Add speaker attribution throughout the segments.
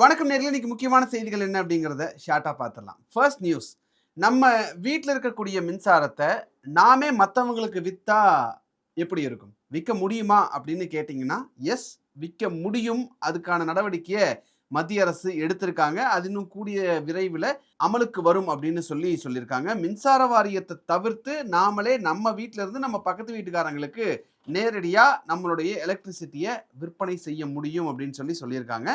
Speaker 1: வணக்கம் நேரில் இன்னைக்கு முக்கியமான செய்திகள் என்ன அப்படிங்கிறத ஷார்ட்டாக பார்த்துடலாம். ஃபர்ஸ்ட் நியூஸ் நம்ம வீட்டில் இருக்கக்கூடிய மின்சாரத்தை நாமே மற்றவங்களுக்கு விற்றா எப்படி இருக்கும்? விற்க முடியுமா அப்படின்னு கேட்டிங்கன்னா எஸ் விற்க முடியும். அதுக்கான நடவடிக்கையை மத்திய அரசு எடுத்திருக்காங்க. அது இன்னும் கூடிய விரைவில் அமலுக்கு வரும் அப்படின்னு சொல்லி சொல்லியிருக்காங்க. மின்சார வாரியத்தை தவிர்த்து நாமளே நம்ம வீட்டிலேருந்து நம்ம பக்கத்து வீட்டுக்காரங்களுக்கு நேரடியாக நம்மளுடைய எலக்ட்ரிசிட்டியை விற்பனை செய்ய முடியும் அப்படின்னு சொல்லி சொல்லியிருக்காங்க.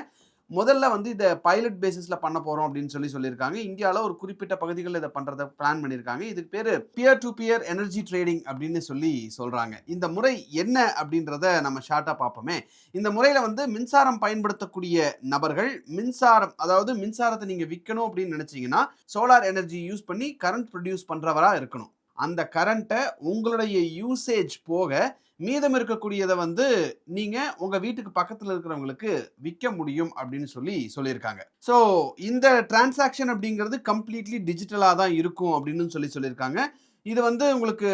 Speaker 1: முதல்ல வந்து இதை பைலட் பேசிஸில் பண்ண போகிறோம் அப்படின்னு சொல்லி சொல்லியிருக்காங்க. இந்தியாவில் ஒரு குறிப்பிட்ட பகுதிகளில் இதை பண்ணுறத பிளான் பண்ணியிருக்காங்க. இதுக்கு பேர் peer to peer energy trading அப்படின்னு சொல்லி சொல்கிறாங்க இந்த முறை என்ன அப்படின்றத நம்ம ஷார்ட்டாக பார்ப்போமே. இந்த முறையில் வந்து மின்சாரம் பயன்படுத்தக்கூடிய நபர்கள் மின்சாரம் அதாவது மின்சாரத்தை நீங்கள் விற்கணும் அப்படின்னு நினச்சிங்கன்னா சோலார் எனர்ஜி யூஸ் பண்ணி கரண்ட் ப்ரொடியூஸ் பண்ணுறவராக இருக்கணும். அந்த கரண்ட்டை உங்களுடைய யூசேஜ் போக மீதம் இருக்கக்கூடியதை வந்து நீங்கள் உங்கள் வீட்டுக்கு பக்கத்தில் இருக்கிறவங்களுக்கு விற்க முடியும் அப்படின்னு சொல்லி சொல்லியிருக்காங்க. ஸோ இந்த டிரான்சாக்ஷன் அப்படிங்கிறது கம்ப்ளீட்லி டிஜிட்டலாக தான் இருக்கும் அப்படின்னு சொல்லி சொல்லியிருக்காங்க. இது வந்து உங்களுக்கு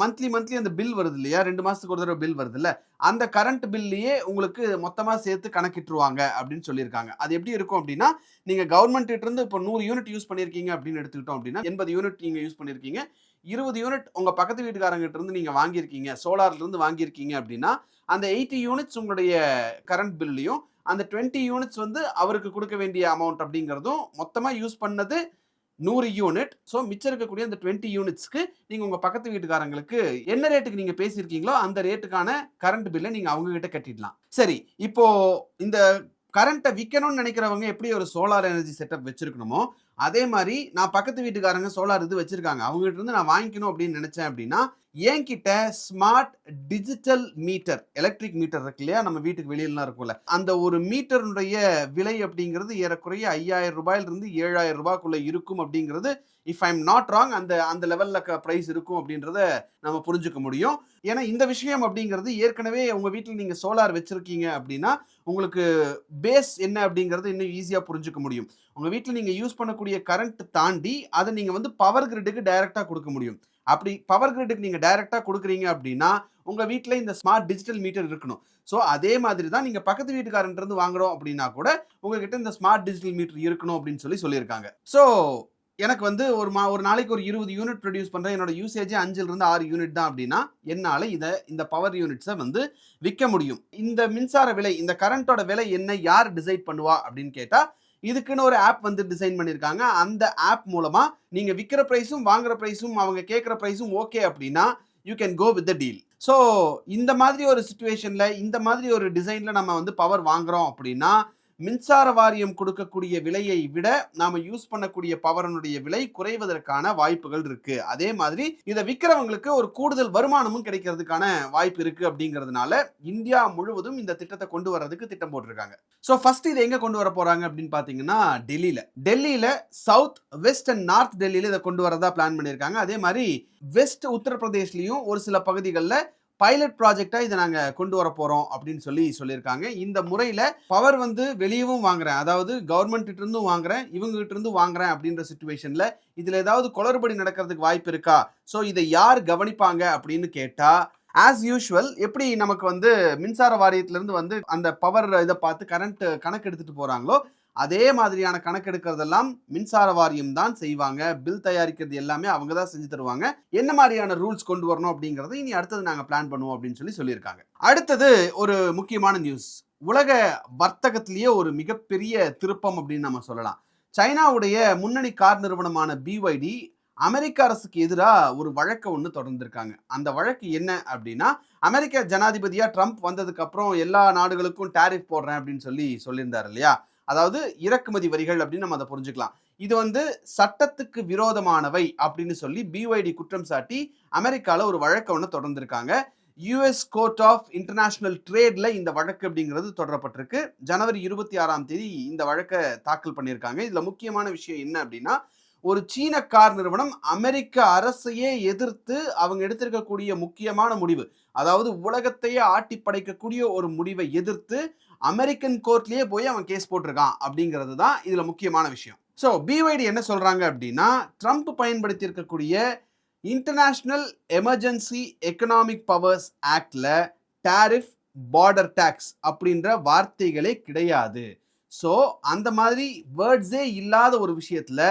Speaker 1: மந்த்லி மந்த்லி அந்த பில் வருது இல்லையா? ரெண்டு மாதத்துக்கு ஒரு தடவை பில் வருது இல்லை அந்த கரண்ட் பில்லையே உங்களுக்கு மொத்தமாக சேர்த்து கணக்கிட்டுருவாங்க அப்படின்னு சொல்லியிருக்காங்க. அது எப்படி இருக்கும் அப்படின்னா நீங்கள் கவர்மெண்ட் இருந்து இப்போ நூறு யூனிட் யூஸ் பண்ணியிருக்கீங்க அப்படின்னு எடுத்துக்கிட்டோம் அப்படின்னா எண்பது யூனிட் நீங்கள் யூஸ் பண்ணியிருக்கீங்க. இருபது யூனிட் உங்கள் பக்கத்து வீட்டுக்காரங்கிட்ட இருந்து நீங்கள் வாங்கியிருக்கீங்க சோலார்லேருந்து வாங்கியிருக்கீங்க அப்படின்னா அந்த எயிட்டி யூனிட்ஸ் உங்களுடைய கரண்ட் பில்லையும் அந்த டுவெண்ட்டி யூனிட்ஸ் வந்து அவருக்கு கொடுக்க வேண்டிய அமௌண்ட் அப்படிங்கிறதும் மொத்தமாக யூஸ் பண்ணது நூறு யூனிட் ஸோ மிச்சம் இருக்கக்கூடிய அந்த டுவெண்ட்டி யூனிட்ஸ்க்கு நீங்கள் உங்கள் பக்கத்து வீட்டுக்காரங்களுக்கு என்ன ரேட்டுக்கு நீங்கள் பேசியிருக்கீங்களோ அந்த ரேட்டுக்கான கரண்ட் பில்லை நீங்கள் அவங்ககிட்ட கட்டிடலாம். சரி இப்போது இந்த கரண்ட்டை விற்கணும்னு நினைக்கிறவங்க எப்படி ஒரு சோலார் எனர்ஜி செட்டப் வச்சிருக்கணுமோ அதே மாதிரி நான் பக்கத்து வீட்டுக்காரங்க சோலார் இது வச்சிருக்காங்க. அவங்ககிட்ட இருந்து நான் வாங்கிக்கணும் அப்படின்னு நினைச்சேன் அப்படின்னா என்கிட்ட smart digital meter electric meter இருக்கு இல்லையா? நம்ம வீட்டுக்கு வெளியிலலாம் இருக்கும்ல. அந்த ஒரு மீட்டருடைய விலை அப்படிங்கிறது ஏறக்குறைய ஐயாயிரம் ரூபாயிலிருந்து ஏழாயிரம் ரூபாய்க்குள்ள இருக்கும் அப்படிங்கிறது இஃப் ஐம் நாட் ராங் அந்த அந்த லெவலில் ப்ரைஸ் இருக்கும் அப்படின்றத நம்ம புரிஞ்சுக்க முடியும். ஏன்னா இந்த விஷயம் அப்படிங்கிறது ஏற்கனவே உங்கள் வீட்டில் நீங்கள் சோலார் வச்சுருக்கீங்க அப்படின்னா உங்களுக்கு பேஸ் என்ன அப்படிங்கிறது இன்னும் ஈஸியாக புரிஞ்சுக்க முடியும். உங்கள் வீட்டில் நீங்கள் யூஸ் பண்ணக்கூடிய கரண்ட் தாண்டி அதை நீங்கள் வந்து பவர் கிரிட்டுக்கு டைரெக்டாக கொடுக்க முடியும். அப்படி பவர் கிரிட்டுக்கு நீங்கள் டைரெக்டாக கொடுக்குறீங்க அப்படின்னா உங்கள் வீட்டில் இந்த ஸ்மார்ட் டிஜிட்டல் மீட்டர் இருக்கணும். ஸோ அதே மாதிரி தான் நீங்கள் பக்கத்து வீட்டுக்காரன்ட்டு வாங்குறோம் அப்படின்னா கூட உங்ககிட்ட இந்த ஸ்மார்ட் டிஜிட்டல் மீட்டர் இருக்கணும் அப்படின்னு சொல்லி சொல்லியிருக்காங்க. ஸோ எனக்கு வந்து ஒரு மா ஒரு நாளைக்கு ஒரு இருபது யூனிட் ப்ரொடியூஸ் பண்ணுறேன் என்னோட யூசேஜ் அஞ்சுலேருந்து ஆறு யூனிட் தான் அப்படின்னா என்னால் இதை இந்த பவர் யூனிட்ஸை வந்து விற்க முடியும். இந்த மின்சார விலை இந்த கரண்ட்டோட விலை என்ன யார் டிசைட் பண்ணுவா அப்படின்னு கேட்டால் இதுக்குன்னு ஒரு ஆப் வந்து டிசைன் பண்ணியிருக்காங்க அந்த ஆப் மூலமாக நீங்கள் விற்கிற ப்ரைஸும் வாங்குற ப்ரைஸும் அவங்க கேட்குற ப்ரைஸும் ஓகே அப்படின்னா you can go with the deal so இந்த மாதிரி ஒரு சுச்சுவேஷனில் இந்த மாதிரி ஒரு டிசைனில் நம்ம வந்து பவர் வாங்குறோம் அப்படின்னா மின்சார வாரியம் கொடுக்கக்கூடிய விலையை விட நாம யூஸ் பண்ணக்கூடிய பவரனுடைய விலை குறைவதற்கான வாய்ப்புகள் இருக்கு. அதே மாதிரி இதை விற்கிறவங்களுக்கு ஒரு கூடுதல் வருமானமும் கிடைக்கிறதுக்கான வாய்ப்பு இருக்கு அப்படிங்கிறதுனால இந்தியா முழுவதும் இந்த திட்டத்தை கொண்டு வர்றதுக்கு திட்டம் போட்டிருக்காங்க. ஸோ ஃபர்ஸ்ட் இதை எங்க கொண்டு வர போறாங்க அப்படின்னு பாத்தீங்கன்னா டெல்லியில. டெல்லியில சவுத் வெஸ்ட் அண்ட் நார்த் டெல்லியில இதை கொண்டு வரதா பிளான் பண்ணியிருக்காங்க. அதே மாதிரி வெஸ்ட் உத்தரப்பிரதேஷ்லயும் ஒரு சில பகுதிகளில் பைலட் ப்ராஜெக்டாக இதை நாங்கள் கொண்டு வர போகிறோம் அப்படின்னு சொல்லி சொல்லியிருக்காங்க. இந்த முறையில் பவர் வந்து வெளியவும் வாங்குறேன். அதாவது கவர்மெண்ட்டு இருந்தும் வாங்குறேன் இவங்ககிட்ட இருந்து வாங்குறேன் அப்படின்ற சுச்சுவேஷனில் இதில் ஏதாவது குளறுபடி நடக்கிறதுக்கு வாய்ப்பு இருக்கா? ஸோ இதை யார் கவனிப்பாங்க அப்படின்னு கேட்டால் ஆஸ் யூஷுவல் எப்படி நமக்கு வந்து மின்சார வாரியத்திலிருந்து வந்து அந்த பவர் இதை பார்த்து கரண்ட் கணக்கு எடுத்துட்டு போகிறாங்களோ அதே மாதிரியான கணக்கெடுக்கிறதெல்லாம் மின்சார வாரியம் தான் செய்வாங்க. பில் தயாரிக்கிறது எல்லாமே அவங்க தான் செஞ்சு தருவாங்க. என்ன மாதிரியான ரூல்ஸ் கொண்டு வரணும் அப்படிங்கிறத இனி அடுத்தது நாங்கள் பிளான் பண்ணுவோம் அப்படின்னு சொல்லி சொல்லியிருக்காங்க. அடுத்தது ஒரு முக்கியமான நியூஸ். உலக வர்த்தகத்திலேயே ஒரு மிகப்பெரிய திருப்பம் அப்படின்னு நம்ம சொல்லலாம். சைனாவுடைய முன்னணி கார் நிறுவனமான பிஒய்டி அமெரிக்க அரசுக்கு எதிராக ஒரு வழக்கை ஒன்று தொடர்ந்துருக்காங்க. அந்த வழக்கு என்ன அப்படின்னா அமெரிக்க ஜனாதிபதியாக ட்ரம்ப் வந்ததுக்கப்புறம் எல்லா நாடுகளுக்கும் டேரிஃப் போடுறேன் அப்படின்னு சொல்லி சொல்லியிருந்தார் இல்லையா? அதாவது இறக்குமதி வரிகள் அப்படின்னு நம்ம அதை புரிஞ்சுக்கலாம். இது வந்து சட்டத்துக்கு விரோதமானவை அப்படின்னு சொல்லி பிஒய்டி குற்றம் சாட்டி அமெரிக்காவில் ஒரு வழக்கை ஒன்று தொடர்ந்துருக்காங்க. யூஎஸ் கோர்ட் ஆஃப் இன்டர்நேஷனல் ட்ரேடில் இந்த வழக்கு அப்படிங்கிறது தொடரப்பட்டிருக்கு. ஜனவரி இருபத்தி ஆறாம் தேதி இந்த வழக்கை தாக்கல் பண்ணியிருக்காங்க. இதில் முக்கியமான விஷயம் என்ன அப்படின்னா ஒரு சீன கார் நிறுவனம் அமெரிக்க அரசையே எதிர்த்து அவங்க எடுத்திருக்கக்கூடிய முக்கியமான முடிவு. அதாவது உலகத்தையே ஆட்டி படைக்கக்கூடிய ஒரு முடிவை எதிர்த்து அமெரிக்கன் கோர்ட்லேயே போய் அவன் கேஸ் போட்டிருக்கான் அப்படிங்கிறது தான் இதில் முக்கியமான விஷயம். ஸோ பிஒய்டி என்ன சொல்கிறாங்க அப்படின்னா ட்ரம்ப் பயன்படுத்தி இருக்கக்கூடிய இன்டர்நேஷ்னல் எமர்ஜென்சி எக்கனாமிக் பவர்ஸ் ஆக்டில் டேரிஃப் பார்டர் டேக்ஸ் அப்படின்ற வார்த்தைகளே கிடையாது. ஸோ அந்த மாதிரி வேர்ட்ஸே இல்லாத ஒரு விஷயத்தில்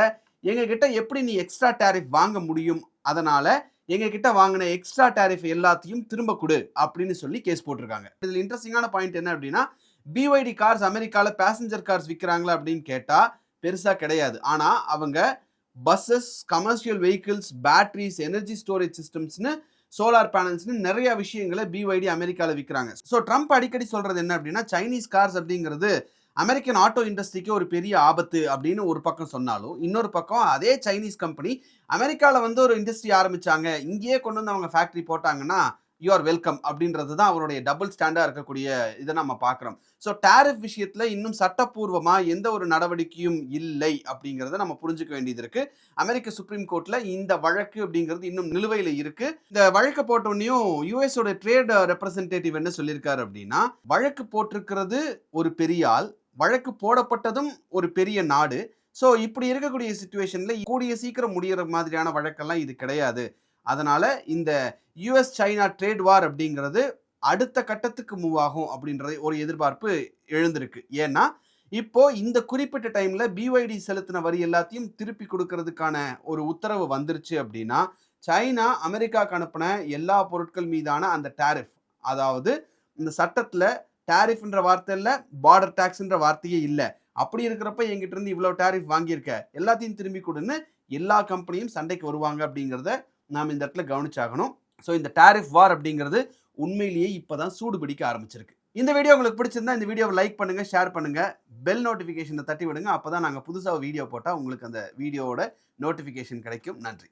Speaker 1: எங்ககிட்ட எப்படி நீ எக்ஸ்ட்ரா டேரிஃப் வாங்க முடியும்? அதனால எங்ககிட்ட வாங்கின எக்ஸ்ட்ரா டேரிஃப் எல்லாத்தையும் திரும்ப கொடு அப்படின்னு சொல்லி கேஸ் போட்டிருக்காங்க. இதில் இன்ட்ரெஸ்டிங்கான பாயிண்ட் என்ன அப்படின்னா பிஒய்டி கார்ஸ் அமெரிக்காவில் பேசஞ்சர் கார்ஸ் விற்கிறாங்களா அப்படின்னு கேட்டால் பெருசாக கிடையாது. ஆனால் அவங்க buses commercial vehicles batteries energy storage சிஸ்டம்ஸ்னு solar பேனல்ஸ்னு நிறைய விஷயங்களை பிஒய்டி அமெரிக்காவில் விற்கிறாங்க ஸோ ட்ரம்ப் அடிக்கடி சொல்கிறது என்ன அப்படின்னா சைனீஸ் கார்ஸ் அப்படிங்கிறது அமெரிக்கன் ஆட்டோ இண்டஸ்ட்ரிக்கு ஒரு பெரிய ஆபத்து அப்படின்னு ஒரு பக்கம் சொன்னாலும் இன்னொரு பக்கம் அதே சைனீஸ் கம்பெனி அமெரிக்காவில் வந்து ஒரு இண்டஸ்ட்ரி ஆரம்பிச்சாங்க. இங்கேயே கொண்டு வந்து அவங்க ஃபேக்ட்ரி போட்டாங்கன்னா யூ ஆர் வெல்கம் அப்படின்றது தான் அவருடைய டபுள் ஸ்டாண்டாக இருக்கக்கூடிய இதை நம்ம பார்க்குறோம். ஸோ டேரிஃப் விஷயத்தில் இன்னும் சட்டப்பூர்வமாக எந்த ஒரு நடவடிக்கையும் இல்லை அப்படிங்கிறத நம்ம புரிஞ்சுக்க வேண்டியது இருக்குது அமெரிக்க சுப்ரீம் கோர்ட்டில் இந்த வழக்கு அப்படிங்கிறது இன்னும் நிலுவையில் இருக்குது இந்த வழக்கு போட்டோன்னையும் யூஎஸோட ட்ரேட் ரெப்ரசன்டேட்டிவ் என்ன சொல்லியிருக்காரு அப்படின்னா வழக்கு போட்டிருக்கிறது ஒரு பெரிய ஆள் வழக்கு போடப்பட்டதும் ஒரு பெரிய நாடு. ஸோ இப்படி இருக்கக்கூடிய சுச்சுவேஷனில் கூடிய சீக்கிரம் முடிகிற மாதிரியான வழக்கெல்லாம் இது கிடையாது. அதனால் இந்த யுஎஸ் சைனா ட்ரேட் வார் அப்படிங்கிறது அடுத்த கட்டத்துக்கு மூவ் ஆகும் அப்படின்றது ஒரு எதிர்பார்ப்பு எழுந்திருக்கு. ஏன்னா இப்போ இந்த குறிப்பிட்ட டைம்ல பிஒய்டி செலுத்தின வரி எல்லாத்தையும் திருப்பி கொடுக்கறதுக்கான ஒரு உத்தரவு வந்துருச்சு அப்படின்னா சைனா அமெரிக்காவுக்கு அனுப்பின எல்லா பொருட்கள் மீதான அந்த டேரிஃப் அதாவது இந்த சட்டத்தில் டேரிஃப்ன்ற வார்த்தை இல்லை பார்டர் டேக்ஸ்ன்ற வார்த்தையே இல்லை. அப்படி இருக்கிறப்ப எங்கிட்ட இருந்து இவ்வளோ டேரிஃப் வாங்கியிருக்க. எல்லாத்தையும் திரும்பி கொடுன்னு எல்லா கம்பெனியும் சண்டைக்கு வருவாங்க அப்படிங்கிறத நாம் இந்த இடத்துல கவனிச்சாகணும். ஸோ இந்த டேரிஃப் வார் அப்படிங்கிறது உண்மையிலேயே இப்போதான் சூடு பிடிக்க ஆரம்பிச்சிருக்கு. இந்த வீடியோ உங்களுக்கு பிடிச்சிருந்தா இந்த வீடியோவை லைக் பண்ணுங்க ஷேர் பண்ணுங்க பெல் நோட்டிஃபிகேஷனை தட்டி விடுங்க. அப்போ தான் நாங்கள் புதுசாக வீடியோ போட்டால் உங்களுக்கு அந்த வீடியோவோட நோட்டிஃபிகேஷன் கிடைக்கும். நன்றி.